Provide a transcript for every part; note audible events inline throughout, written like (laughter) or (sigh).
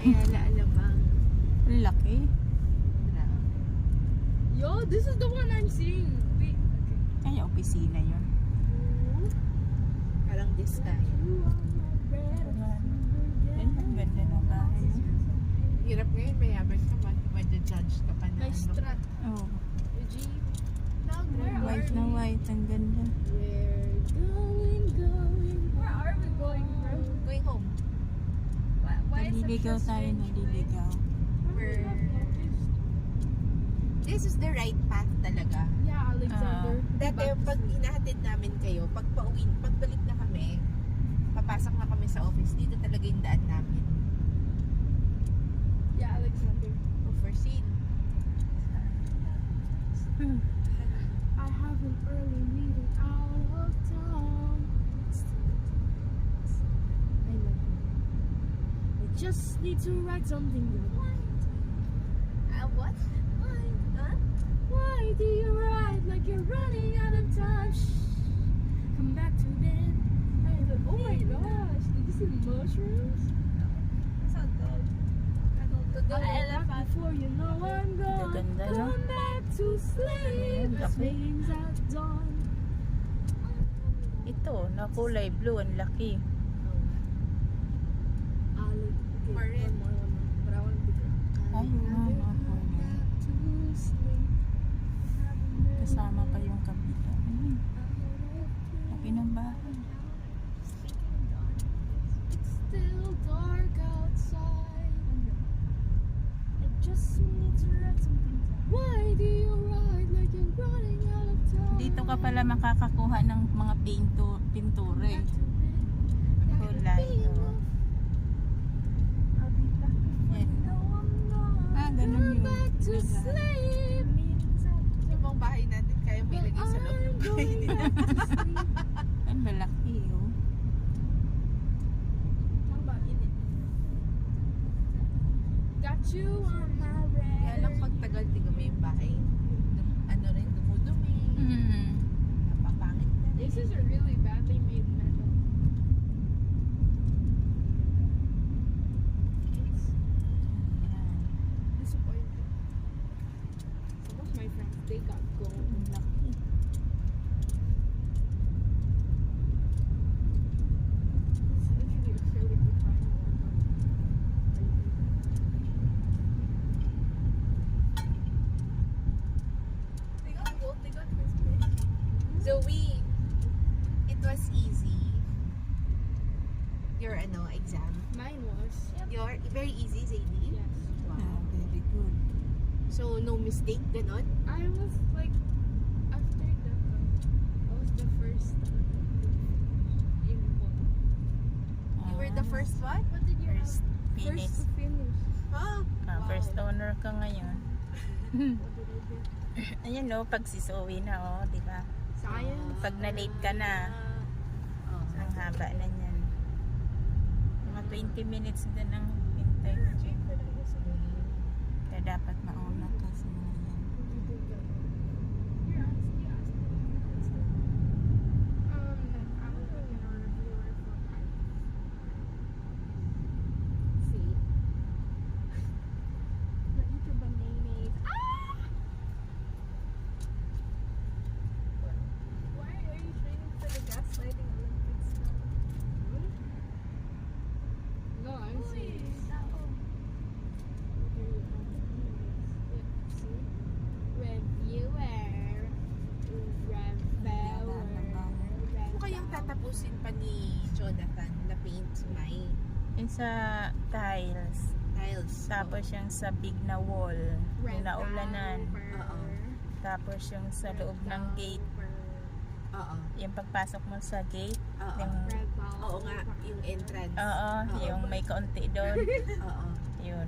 Ayala Alabang. Ang laki. Yo, this is the one I'm seeing. Wait, okay. Ay, opisina yun. Parang this ang ganda ng bahay. Hirap ngayon, mayaman ka man. Madja-judge ka pa na. May ano. strat. Oh, Eugene. Dog, where are white na white. Ang ganda. We're going, going. Where are we going, bro? Going so tayo, strange naliligaw. We're... This is the right path talaga. Yeah, Alexander. Dati, Back to pag inahatid namin kayo, pag pauwi, pagbalik na kami, papasok na kami sa office, dito talaga yung daan namin. Yeah, Alexander. For sale. Hmm. I have an early meeting out of town. Just need to write something good. Uh, what? Why? Huh? Why do you ride like you're running out of time? Shh. Come back to bed. Like, oh my gosh, did you see the mushrooms? I left before you know I'm gone. Come back to sleep. Ang laki. At dawn. Ito, na kulay blue. Ang laki. Good. Ay, to sleep. Kasama pa yung kabila. Ay, laki ng bahay. Dito ka pala makakakuha ng mga pinto, bed. Kulay, oh. I'll be back before Yan. you know I'm gone. Ah, ganun yun. Yung mga bahay natin, kaya But ilagay sa loob ng bahay nila. Ay, malaki oh. It? Got you on my red. Kaya lang pag tagal, tingnan mo yung bahay. Ano rin, dumudumi. Hmm. Napapangit na rin. This is gold, they got Christmas. Zoe, it was easy. Your ano, exam. Mine was. Your, very easy, Zadie. Yes. So, no mistake, ganon? I was like, after the, I was the first. In? You were the Ah, first what? What did you First have? Finish. First to finish. Ah, Ah, wow. first honor ka ngayon. What did I do? Ayan no, pag si Zoe na oh, di ba? Science. Pag na-late ka na, Oh. ang haba na niyan. Mga 20 minutes din ang hintay. Kaya dapat mauna ka sa mga yan. No, I'm serious. Reviewer. Reviewer. Ano kayang tatapusin pa ni Jonathan na paint my Yung sa tiles, tiles? tapos yung sa big na wall, yung naulanan. Oo. Tapos yung sa loob ng gate, Oo. yung pagpasok mo sa gate, Oo. yung, Oo nga, yung entrance. oo, Oo. yung may kaunti doon, (laughs) Oo. yun.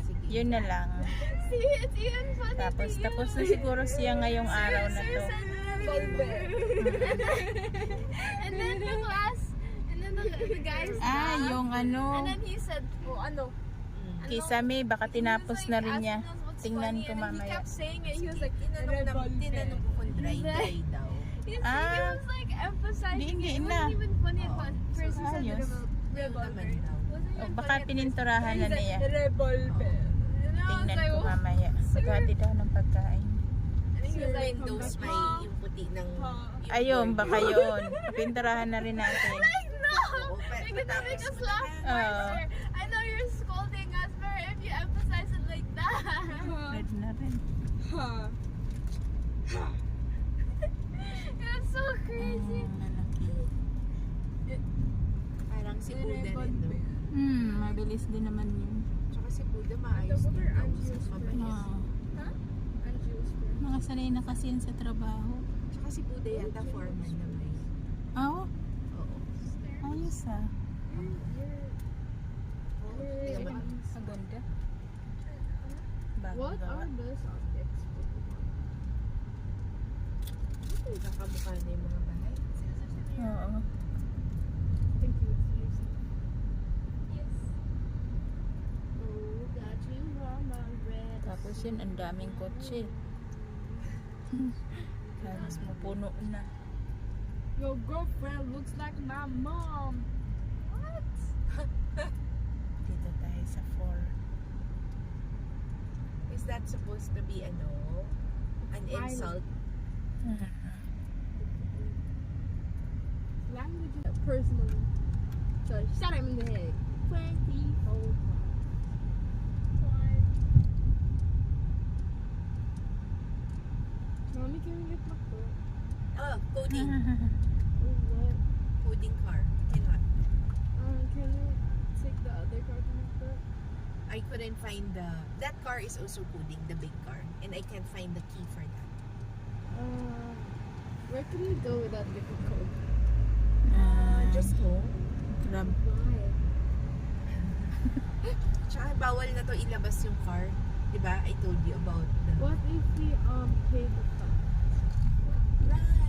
Sige. Yun na lang. (laughs) See, it's even funny Tapos, tapos na siguro siya ngayong araw na to. (laughs) and then the class, and then the, the guys Ah, laughed. yung ano, And then he said, oh, ano? Mm. ano? kisame, baka tinapos was, na like, rin niya. Tingnan ko mamaya. He kept saying it. He was like, tinanong, na, tinanong ko kung dry dry daw. Was, Ah. he was like emphasizing Hindi, it. It na. wasn't even funny at Oo. first. He said revolver. Oh, baka pininturahan na niya. Revolver. Was Tingnan like, ko oh, mamaya. Maghati daw ng pagkain. Windows come may yung puti ng... yung Ayun, baka yun. Pinturahan na rin natin. (laughs) No! Oo, pa- You're gonna make patapos us mo laugh na. more, Oo. sir. I know you're scolding us, but if you emphasize it like that. Red na rin. It's (laughs) so crazy. Parang si Buddha rin, no? Hmm, mabilis din naman yun. Tsaka si Buddha maayos din or daw. unused So, mabait. Oo. Mga sanay na kasi yun sa trabaho. Tsaka si Buddha yata foreman naman. Oo, Oo. ayos ah. Oo, tingnan mo. Ang ganda. What are the subjects? Kakamukha na yung mga bahay. Oo. Thank you. Yes. Oh, got you on my red. Tapos yun, ang daming kotse. Kaya mas mapuno na. Your girlfriend looks like my mom. What? (laughs) Dito tayo sa 4. Is that supposed to be a no? An Violent. insult? Language personally. So shut him in the head. 24 Nagkikinigit na po. Oh, coding. what? Coding car. Cannot. Um, can you take the other car to make that? I couldn't find the... That car is also coding, the big car. And I can't find the key for that. Uh, where can we go without getting cold? Uh, just home. Grab. Why? (laughs) Tsaka bawal na to ilabas yung car. Diba? I told you about the... What if we um pay the Bye.